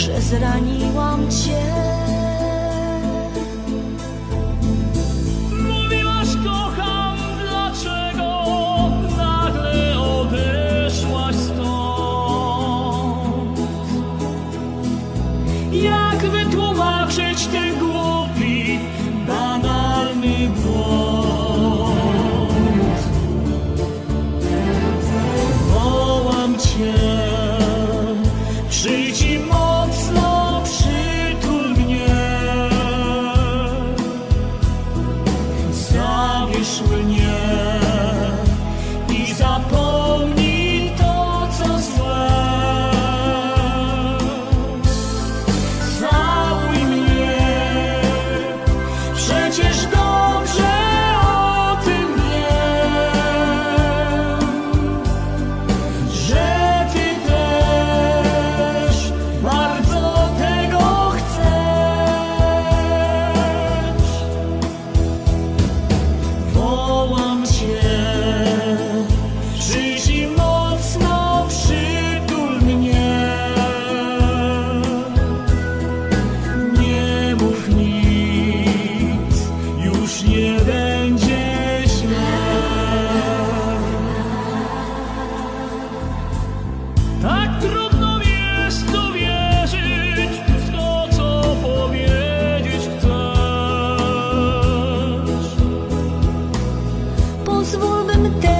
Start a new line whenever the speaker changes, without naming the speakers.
że zraniłam cię.
Mówiłaś kocham, dlaczego nagle odeszłaś stąd? Jak wytłumaczyć ten głupi, Zabierz mnie nie będzie źle. Tak trudno jest uwierzyć w co powiedzieć chcesz.
Pozwól teraz